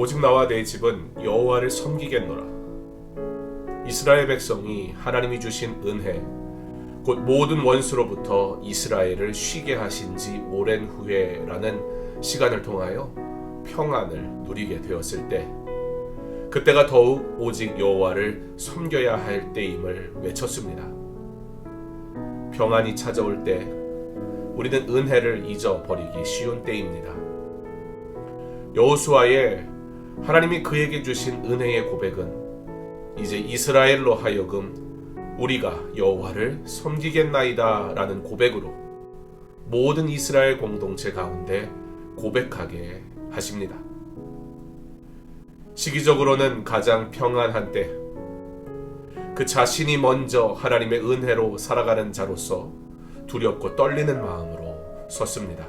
오직 나와 내 집은 여호와를 섬기겠노라. 이스라엘 백성이 하나님이 주신 은혜, 곧 모든 원수로부터 이스라엘을 쉬게 하신 지 오랜 후에라는 시간을 통하여 평안을 누리게 되었을 때, 그때가 더욱 오직 여호와를 섬겨야 할 때임을 외쳤습니다. 평안이 찾아올 때, 우리는 은혜를 잊어버리기 쉬운 때입니다. 여호수아의 하나님이 그에게 주신 은혜의 고백은 이제 이스라엘로 하여금 우리가 여호와를 섬기겠나이다라는 고백으로 모든 이스라엘 공동체 가운데 고백하게 하십니다. 시기적으로는 가장 평안한 때, 그 자신이 먼저 하나님의 은혜로 살아가는 자로서 두렵고 떨리는 마음으로 섰습니다.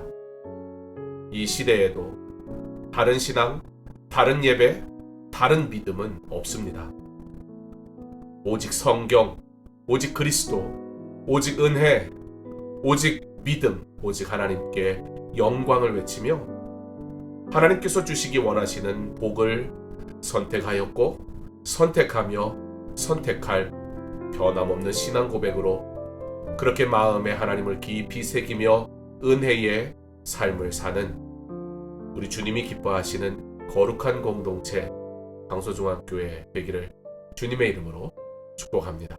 이 시대에도 다른 신앙, 다른 예배, 다른 믿음은 없습니다. 오직 성경, 오직 그리스도, 오직 은혜, 오직 믿음, 오직 하나님께 영광을 외치며 하나님께서 주시기 원하시는 복을 선택하였고 선택하며 선택할 변함없는 신앙 고백으로 그렇게 마음에 하나님을 깊이 새기며 은혜의 삶을 사는 우리 주님이 기뻐하시는 거룩한 공동체 강소중학교의 되기를 주님의 이름으로 축복합니다.